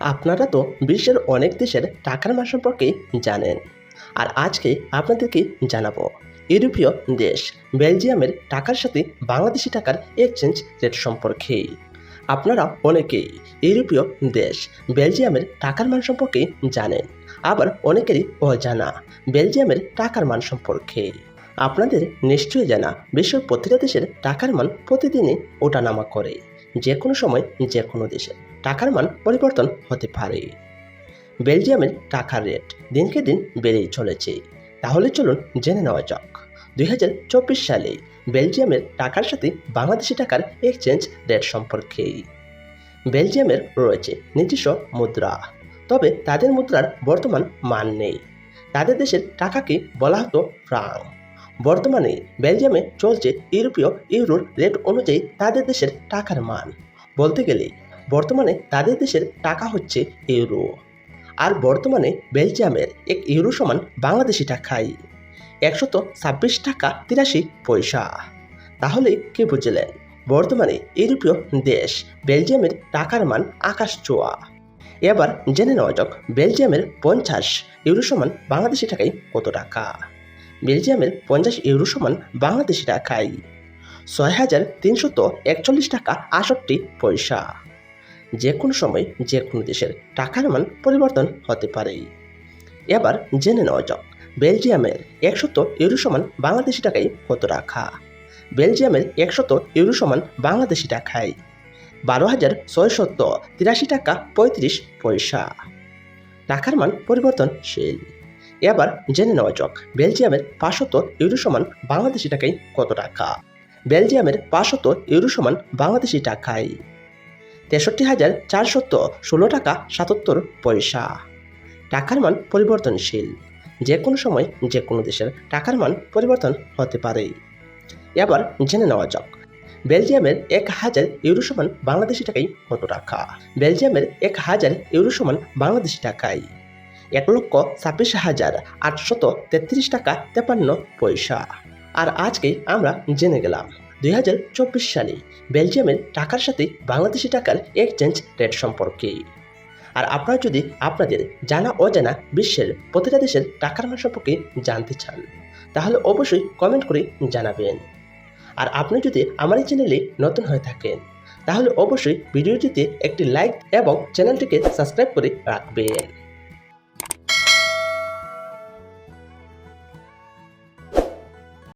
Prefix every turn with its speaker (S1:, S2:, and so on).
S1: আপনারা তো বিশ্বের অনেক দেশের টাকার মান সম্পর্কেই জানেন। আর আজকে আপনাদেরকে জানাব, ইউরোপীয় দেশ বেলজিয়ামের টাকার সাথে বাংলাদেশি টাকার এক্সচেঞ্জ রেট সম্পর্কে। আপনারা অনেকেই ইউরোপীয় দেশ বেলজিয়ামের টাকার মান সম্পর্কে জানেন, আবার অনেকেরই অজানা বেলজিয়ামের টাকার মান সম্পর্কে। আপনাদের নিশ্চয়ই জানা বিশ্বের প্রতিটা দেশের টাকার মান প্রতিদিনই ওঠানামা করে। যে কোনো সময় যে কোনো দেশে। টাকার মান পরিবর্তন হতে পারে। বেলজিয়ামের টাকার রেট দিনকে দিন বেড়েই চলেছে। তাহলে চলুন জেনে নেওয়া যাক। দুই হাজার চব্বিশ সালে বেলজিয়ামের টাকার সাথে বাংলাদেশি টাকার এক্সচেঞ্জ রেট সম্পর্কে। বেলজিয়ামের রয়েছে নিজস্ব মুদ্রা। তবে তাদের মুদ্রার বর্তমান মান নেই। তাদের দেশের টাকাকে বলা হতো ফ্রাং বর্তমানে বেলজিয়ামে চলছে ইউরোপীয় ইউরোর রেট অনুযায়ী তাদের দেশের টাকার মান। বলতে গেলে, বর্তমানে তাদের দেশের টাকা হচ্ছে ইউরো। আর বর্তমানে বেলজিয়ামের এক ইউরো সমান বাংলাদেশি টাকায় একশত ছাব্বিশ টাকা তিরাশি পয়সা। তাহলে কে বুঝলেন? বর্তমানে ইউরোপীয় দেশ বেলজিয়ামের টাকার মান আকাশ ছোঁয়া। এবার জেনে নেওয়া যাক, বেলজিয়ামের পঞ্চাশ ইউরো সমান বাংলাদেশি টাকায় কত টাকা? বেলজিয়ামের পঞ্চাশ ইউরো সমান বাংলাদেশি টাকায়। ছয় হাজার তিনশত একচল্লিশ টাকা আষট্টি পয়সা। যে কোনো সময় যে কোনো দেশের টাকার মান পরিবর্তন হতে পারে। এবার জেনে নেওয়া যাক, বেলজিয়ামের একশত ইউরো সমান বাংলাদেশি টাকায় কত রাখা বেলজিয়ামের একশত ইউরো সমান বাংলাদেশি টাকায়। বারো হাজার ছয়শত তিরাশি টাকা পঁয়ত্রিশ পয়সা। টাকার মান পরিবর্তনশীল। এবার জেনে নেওয়া যাক, বেলজিয়ামের পাঁচশত ইউরো সমান বাংলাদেশি টাকায় কত টাকা? বেলজিয়ামের পাঁচশত ইউরো সমান বাংলাদেশি টাকায় তেষট্টি হাজার চারশত ষোলো টাকা সাতাত্তর পয়সা। টাকার মান পরিবর্তনশীল। যে কোনো সময় যে কোনো দেশের টাকার মান পরিবর্তন হতে পারে। এবার জেনে নেওয়া যাক, বেলজিয়ামের এক হাজার ইউরো সমান বাংলাদেশি টাকায় কত টাকা? বেলজিয়ামের এক হাজার ইউরো সমান বাংলাদেশি টাকায় এক লক্ষ ছাব্বিশ হাজার আটশত তেত্রিশ টাকা তেপান্ন পয়সা। আর আজকে আমরা জেনে গেলাম দুই হাজার চব্বিশ সালে বেলজিয়ামের টাকার সাথে বাংলাদেশি টাকার এক্সচেঞ্জ রেট সম্পর্কে। আর আপনারা যদি আপনাদের জানা অজানা বিশ্বের প্রতিটা দেশের টাকার মান সম্পর্কে জানতে চান, তাহলে অবশ্যই কমেন্ট করে জানাবেন। আর আপনি যদি আমার এই চ্যানেলে নতুন হয়ে থাকেন, তাহলে অবশ্যই ভিডিওটিতে একটি লাইক এবং চ্যানেলটিকে সাবস্ক্রাইব করে রাখবেন।